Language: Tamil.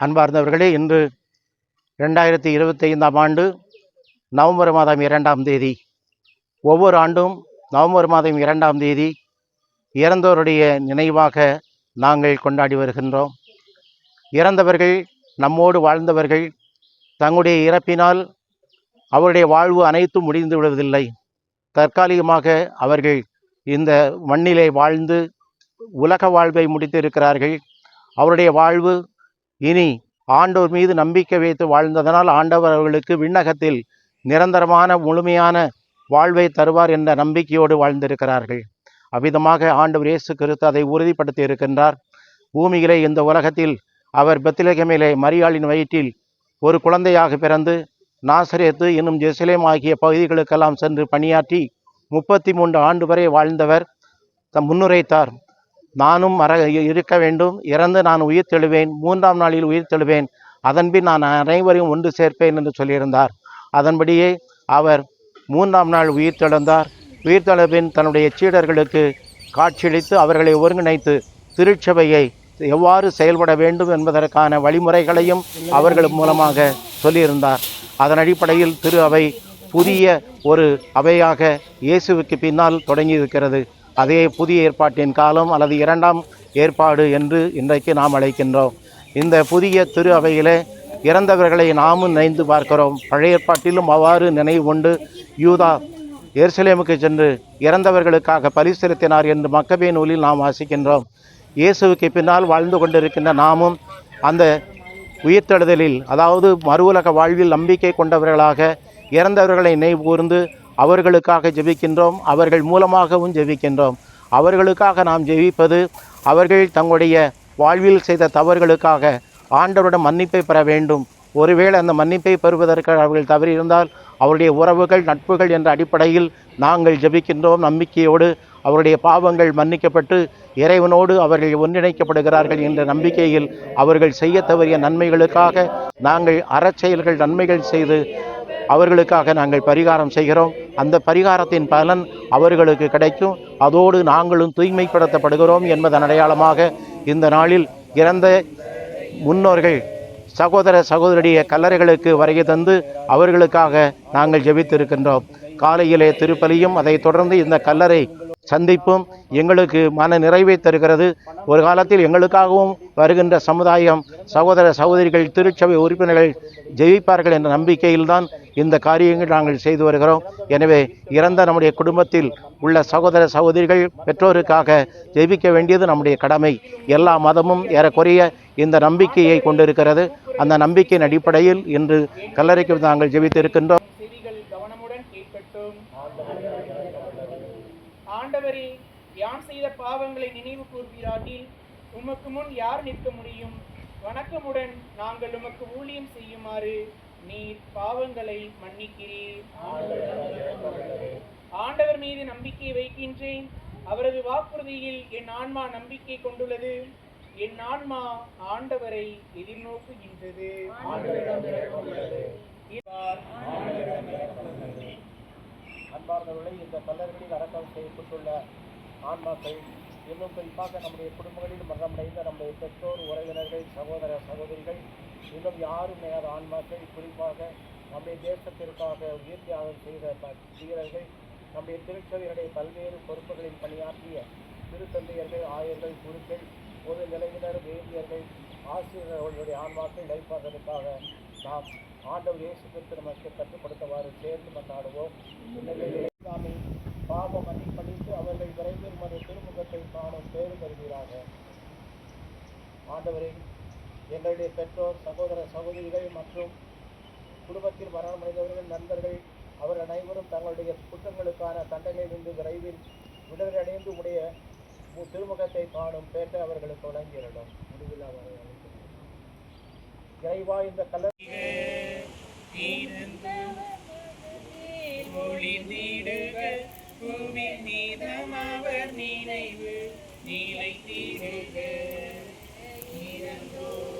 அன்பார்ந்தவர்களே இன்று ரெண்டாயிரத்தி இருபத்தி ஐந்தாம் ஆண்டு நவம்பர் மாதம் இரண்டாம் தேதி. ஒவ்வொரு ஆண்டும் நவம்பர் மாதம் இரண்டாம் தேதி இறந்தோருடைய நினைவாக நாங்கள் கொண்டாடி வருகின்றோம். இறந்தவர்கள் நம்மோடு வாழ்ந்தவர்கள் தங்களுடைய இறப்பினால் அவருடைய வாழ்வு அனைத்தும் முடிந்து விடுவதில்லை. தற்காலிகமாக அவர்கள் இந்த மண்ணிலே வாழ்ந்து உலக வாழ்வை முடித்திருக்கிறார்கள். அவருடைய வாழ்வு இனி ஆண்டோர் மீது நம்பிக்கை வைத்து வாழ்ந்ததனால் ஆண்டவர் அவர்களுக்கு விண்ணகத்தில் நிரந்தரமான முழுமையான வாழ்வை தருவார் என்ற நம்பிக்கையோடு வாழ்ந்திருக்கிறார்கள். அவ்விதமாக ஆண்டவர் இயேசு கிறிஸ்து அதை உறுதிப்படுத்தி இருக்கின்றார். பூமியிலே இந்த உலகத்தில் அவர் பெத்திலகமிலே மரியாளின் வயிற்றில் ஒரு குழந்தையாக பிறந்து நாசரேத்து இன்னும் ஜெருசலேம் ஆகிய பகுதிகளுக்கெல்லாம் சென்று பணியாற்றி முப்பத்தி மூன்று ஆண்டு வரை வாழ்ந்தவர் தம் முன்னுரைத்தார். நானும் மற இருக்க வேண்டும். இறந்து நான் உயிர் தெழுவேன். மூன்றாம் நாளில் உயிர் தெழுவேன். அதன்பின் நான் அனைவரையும் ஒன்று சேர்ப்பேன் என்று சொல்லியிருந்தார். அதன்படியே அவர் மூன்றாம் நாள் உயிர் தெழுந்தார். உயிர் தெழுபின் தன்னுடைய சீடர்களுக்கு காட்சியளித்து அவர்களை ஒருங்கிணைத்து திருச்சபையை எவ்வாறு செயல்பட வேண்டும் என்பதற்கான வழிமுறைகளையும் அவர்கள் மூலமாக சொல்லியிருந்தார். அதன் அடிப்படையில் திரு அவை புதிய ஒரு அவையாக இயேசுவுக்கு பின்னால் தொடங்கி இருக்கிறது அதே புதிய ஏற்பாட்டின் காலம் அல்லது இரண்டாம் ஏற்பாடு என்று இன்றைக்கு நாம் அழைக்கின்றோம். இந்த புதிய திரு அவையிலே இறந்தவர்களை நாமும் நினைந்து பார்க்கிறோம். பழைய ஏற்பாட்டிலும் அவ்வாறு நினைவு கொண்டு யூதா எருசலேமுக்கு சென்று இறந்தவர்களுக்காக பலி செலுத்தினார் என்று மக்கபே நூலில் நாம் வாசிக்கின்றோம். இயேசுவுக்கு பின்னால் வாழ்ந்து கொண்டிருக்கின்ற நாமும் அந்த உயிர்த்தெழுதலில் அதாவது மறு உலக வாழ்வில் நம்பிக்கை கொண்டவர்களாக இறந்தவர்களை நினைவு கூர்ந்து அவர்களுக்காக ஜெபிக்கின்றோம் அவர்கள் மூலமாகவும் ஜெபிக்கின்றோம். அவர்களுக்காக நாம் ஜெபிப்பது அவர்கள் தங்களுடைய வாழ்வில் செய்த தவறுகளுக்காக ஆண்டவரிடம் மன்னிப்பை பெற வேண்டும். ஒருவேளை அந்த மன்னிப்பை பெறுவதற்கு அவர்கள் தவறியிருந்தால் அவருடைய உறவுகள் நட்புகள் என்ற அடிப்படையில் நாங்கள் ஜெபிக்கின்றோம். நம்பிக்கையோடு அவருடைய பாவங்கள் மன்னிக்கப்பட்டு இறைவனோடு அவர்கள் ஒன்றிணைக்கப்படுகிறார்கள் என்ற நம்பிக்கையில் அவர்கள் செய்ய தவறிய நன்மைகளுக்காக நாங்கள் அறச்செயல்கள் நன்மைகள் செய்து அவர்களுக்காக நாங்கள் பரிகாரம் செய்கிறோம். அந்த பரிகாரத்தின் பலன் அவர்களுக்கு கிடைக்கும். அதோடு நாங்களும் தூய்மைப்படுத்தப்படுகிறோம் என்பதன் அடையாளமாக இந்த நாளில் இறந்த முன்னோர்கள் சகோதர சகோதரிய கல்லறைகளுக்கு வருகை தந்து அவர்களுக்காக நாங்கள் ஜெபித்திருக்கின்றோம். காலையிலே திருப்பலியும் அதைத் தொடர்ந்து இந்த கல்லறை சந்திப்பும் எங்களுக்கு மன நிறைவை தருகிறது. ஒரு காலத்தில் எங்களுக்காகவும் வருகின்ற சமுதாயம் சகோதர சகோதரிகள் திருச்சபை உறுப்பினர்கள் ஜெயிப்பார்கள் என்ற நம்பிக்கையில்தான் இந்த காரியங்கள் நாங்கள் செய்து வருகிறோம். எனவே இறந்த நம்முடைய குடும்பத்தில் உள்ள சகோதர சகோதரிகள் பெற்றோருக்காக ஜெபிக்க வேண்டியது நம்முடைய கடமை. எல்லா மதமும் ஏறக்குறைய இந்த நம்பிக்கையை கொண்டிருக்கிறது. அந்த நம்பிக்கையின் அடிப்படையில் இன்று கல்லறைக்கு நாங்கள் ஜெபித்திருக்கின்றோம். கவனமுடன் கேட்கட்டும். ஆண்டவரே யான் செய்த பாவங்களை நினைவு கூர்வீராகில் உமக்கு முன் யார் நிற்க முடியும்? வணக்கமுடன் நாங்கள் உமக்கு ஊழியம் செய்யுமாறு நீர் பாவங்களை மன்னிக்கிறீர். ஆண்டவர் மீது நம்பிக்கை வைக்கின்றேன். அவரது வாக்குறுதியில் என் ஆன்மா நம்பிக்கை கொண்டுள்ளது. என் ஆன்மா ஆண்டவரை எதிர்நோக்குகின்றது. அவர்களை இந்த கல்லறைகளில் அடக்கம் செய்யப்பட்டுள்ள ஆன்மாக்கள் இன்னும் குறிப்பாக நம்முடைய குடும்பங்களில் மரணமடைந்த நம்முடைய பெற்றோர் உறவினர்கள் சகோதர சகோதரிகள் இன்னும் யாரும் இல்லாத ஆன்மாக்கள் குறிப்பாக நம்முடைய தேசத்திற்காக உயிர் தியாகம் செய்த வீரர்கள் நம்முடைய திருச்சபையினுடைய பல்வேறு பொறுப்புகளில் பணியாற்றிய திருத்தந்தையர்கள் ஆயர்கள் குருக்கள் பொது நிலையினர் வேதியர்கள் ஆசிரியர்களுடைய ஆன்மாக்கள் இடைப்பாதற்காக நாம் ஆண்டவர் இயேசு கிறிஸ்து நமக்கு கட்டுப்படுத்தவாறு சேர்ந்து கொண்டாடுவோம் சாமி பாவ மன்னிப்பளித்து அவர்கள் விரைவில் மது திருமுகத்தை காணும் பேறு தருகிறாக ஆண்டவரே எங்களுடைய பெற்றோர் சகோதர சகோதரிகள் மற்றும் குடும்பத்தில் மரணமடைந்தவர்கள் நண்பர்கள் அவர் அனைவரும் தங்களுடைய குற்றங்களுக்கான தண்டனையிலிருந்து விரைவில் விடுதலை அடைந்து உடைய திருமுகத்தை காணும் பேட்டை அவர்களுக்கு வழங்கியிருந்தோம் முடிவில் அவர் இறைவா இந்த கல்ல ஒளிந்திடுக புவி மீதம் அவர் நினைவு நிலைத்திடுக இறந்தோர்